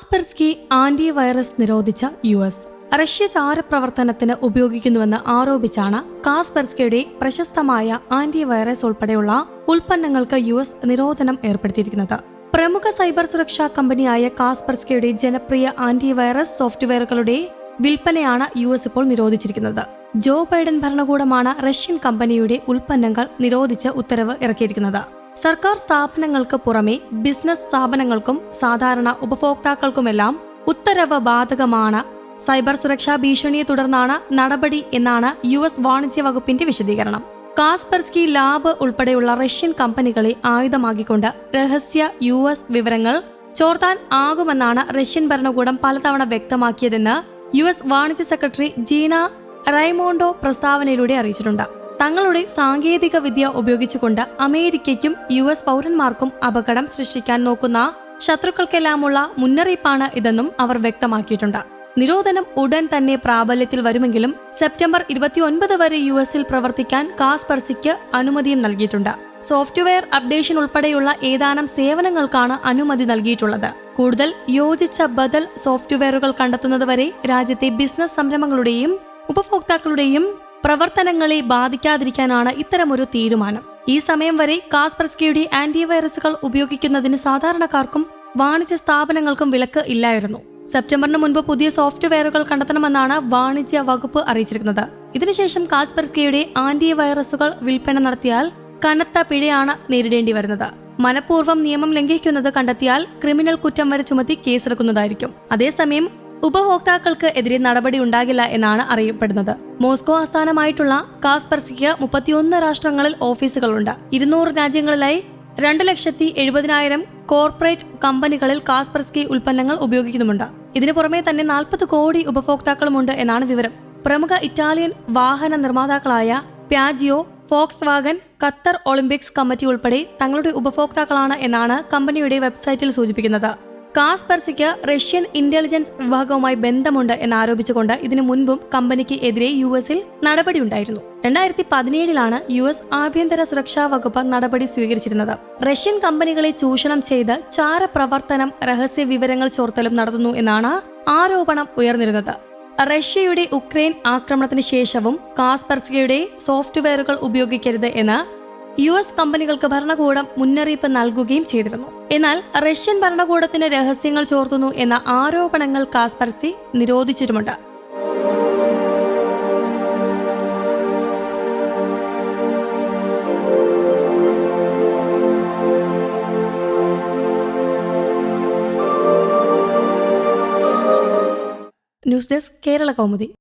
Kaspersky anti virus നിരോധിച്ച U S. Russia ചാരപ്രവർത്തനത്തിന് ഉപയോഗിക്കുന്നുവെന്ന് ആരോപിച്ചാണ് കാസ്പെർസ്കിയുടെ പ്രശസ്തമായ ആന്റി വൈറസ് ഉൾപ്പെടെയുള്ള ഉൽപ്പന്നങ്ങൾക്ക് യു എസ് നിരോധനം ഏർപ്പെടുത്തിയിരിക്കുന്നത്. പ്രമുഖ സൈബർ സുരക്ഷാ കമ്പനിയായ കാസ്പെർസ്കിയുടെ ജനപ്രിയ ആന്റി വൈറസ് സോഫ്റ്റ്വെയറുകളുടെ വിൽപ്പനയാണ് യു എസ് ഇപ്പോൾ നിരോധിച്ചിരിക്കുന്നത്. ജോ ബൈഡൻ ഭരണകൂടമാണ് റഷ്യൻ കമ്പനിയുടെ ഉൽപ്പന്നങ്ങൾ നിരോധിച്ച് ഉത്തരവ് ഇറക്കിയിരിക്കുന്നത്. സർക്കാർ സ്ഥാപനങ്ങൾക്ക് പുറമെ ബിസിനസ് സ്ഥാപനങ്ങൾക്കും സാധാരണ ഉപഭോക്താക്കൾക്കുമെല്ലാം ഉത്തരവ് ബാധകമാണ്. സൈബർ സുരക്ഷാ ഭീഷണിയെ തുടർന്നാണ് നടപടി എന്നാണ് യു എസ് വാണിജ്യ വകുപ്പിന്റെ വിശദീകരണം. കാസ്പെർസ്കി ലാബ് ഉൾപ്പെടെയുള്ള റഷ്യൻ കമ്പനികളെ ആയുധമാക്കിക്കൊണ്ട് രഹസ്യ യു എസ് വിവരങ്ങൾ ചോർത്താൻ ആകുമെന്നാണ് റഷ്യൻ ഭരണകൂടം പലതവണ വ്യക്തമാക്കിയതെന്ന് യു എസ് വാണിജ്യ സെക്രട്ടറി ജീന റൈമോണ്ടോ പ്രസ്താവനയിലൂടെ അറിയിച്ചിട്ടുണ്ട്. തങ്ങളുടെ സാങ്കേതിക വിദ്യ ഉപയോഗിച്ചുകൊണ്ട് അമേരിക്കയ്ക്കും യു എസ് പൗരന്മാർക്കും അപകടം സൃഷ്ടിക്കാൻ നോക്കുന്ന ശത്രുക്കൾക്കെല്ലാമുള്ള മുന്നറിയിപ്പാണ് ഇതെന്നും അവർ വ്യക്തമാക്കിയിട്ടുണ്ട്. നിരോധനം ഉടൻ തന്നെ പ്രാബല്യത്തിൽ വരുമെങ്കിലും സെപ്റ്റംബർ ഇരുപത്തിയൊൻപത് വരെ യു എസിൽ പ്രവർത്തിക്കാൻ കാസ്പെർസിക്ക് അനുമതിയും നൽകിയിട്ടുണ്ട്. സോഫ്റ്റ്വെയർ അപ്ഡേഷൻ ഉൾപ്പെടെയുള്ള ഏതാനും സേവനങ്ങൾക്കാണ് അനുമതി നൽകിയിട്ടുള്ളത്. കൂടുതൽ യോജിച്ച ബദൽ സോഫ്റ്റ്വെയറുകൾ കണ്ടെത്തുന്നതുവരെ രാജ്യത്തെ ബിസിനസ് സംരംഭങ്ങളുടെയും ഉപഭോക്താക്കളുടെയും പ്രവർത്തനങ്ങളെ ബാധിക്കാതിരിക്കാനാണ് ഇത്തരമൊരു തീരുമാനം. ഈ സമയം വരെ കാസ്പെർസ്കിയുടെ ആന്റിവൈറസുകൾ ഉപയോഗിക്കുന്നതിന് സാധാരണക്കാർക്കും വാണിജ്യ സ്ഥാപനങ്ങൾക്കും വിലക്ക് ഇല്ലായിരുന്നു. സെപ്റ്റംബറിന് മുൻപ് പുതിയ സോഫ്റ്റ്വെയറുകൾ കണ്ടെത്തണമെന്നാണ് വാണിജ്യ വകുപ്പ് അറിയിച്ചിരിക്കുന്നത്. ഇതിനുശേഷം കാസ്പെർസ്കിയുടെ ആന്റിവൈറസുകൾ വിൽപ്പന നടത്തിയാൽ കനത്ത പിഴയാണ് നേരിടേണ്ടി വരുന്നത്. മനഃപൂർവം നിയമം ലംഘിക്കുന്നത് കണ്ടെത്തിയാൽ ക്രിമിനൽ കുറ്റം വരെ ചുമത്തി കേസെടുക്കുന്നതായിരിക്കും. അതേസമയം ഉപഭോക്താക്കൾക്ക് എതിരെ നടപടി ഉണ്ടാകില്ല എന്നാണ് അറിയപ്പെടുന്നത്. മോസ്കോ ആസ്ഥാനമായിട്ടുള്ള കാസ്പെർസിക്ക് മുപ്പത്തിയൊന്ന് രാഷ്ട്രങ്ങളിൽ ഓഫീസുകളുണ്ട്. ഇരുന്നൂറ് രാജ്യങ്ങളിലായി രണ്ട് ലക്ഷത്തി എഴുപതിനായിരം കോർപ്പറേറ്റ് കമ്പനികളിൽ കാസ്പെർസ്കി ഉൽപ്പന്നങ്ങൾ ഉപയോഗിക്കുന്നുമുണ്ട്. ഇതിനു പുറമെ തന്നെ നാൽപ്പത് കോടി ഉപഭോക്താക്കളുമുണ്ട് എന്നാണ് വിവരം. പ്രമുഖ ഇറ്റാലിയൻ വാഹന നിർമ്മാതാക്കളായ Piaggio Volkswagen Qatar Olympics committee ഉൾപ്പെടെ തങ്ങളുടെ ഉപഭോക്താക്കളാണ് എന്നാണ് കമ്പനിയുടെ വെബ്സൈറ്റിൽ സൂചിപ്പിക്കുന്നത്. കാസ്പെർസിക്ക് റഷ്യൻ ഇന്റലിജൻസ് വിഭാഗവുമായി ബന്ധമുണ്ട് എന്നാരോപിച്ചുകൊണ്ട് ഇതിനു മുൻപും കമ്പനിക്ക് എതിരെ യു എസിൽ നടപടിയുണ്ടായിരുന്നു. രണ്ടായിരത്തി പതിനേഴിലാണ് യു എസ് ആഭ്യന്തര സുരക്ഷാ വകുപ്പ് നടപടി സ്വീകരിച്ചിരുന്നത്. റഷ്യൻ കമ്പനികളെ ചൂഷണം ചെയ്ത് ചാരപ്രവർത്തനം രഹസ്യ വിവരങ്ങൾ ചോർത്തലും നടത്തുന്നു എന്നാണ് ആരോപണം ഉയർന്നിരുന്നത്. റഷ്യയുടെ ഉക്രൈൻ ആക്രമണത്തിന് ശേഷവും കാസ്പെർസ്കിയുടെ സോഫ്റ്റ്വെയറുകൾ ഉപയോഗിക്കരുത് എന്ന് യു എസ് കമ്പനികൾക്ക് ഭരണകൂടം മുന്നറിയിപ്പ് നൽകുകയും ചെയ്തിരുന്നു. എന്നാൽ റഷ്യൻ ഭരണകൂടത്തിന് രഹസ്യങ്ങൾ ചോർത്തുന്നു എന്ന ആരോപണങ്ങൾ Kaspersky നിരോധിച്ചിട്ടുമുണ്ട്. News desk Kerala Kaumudi.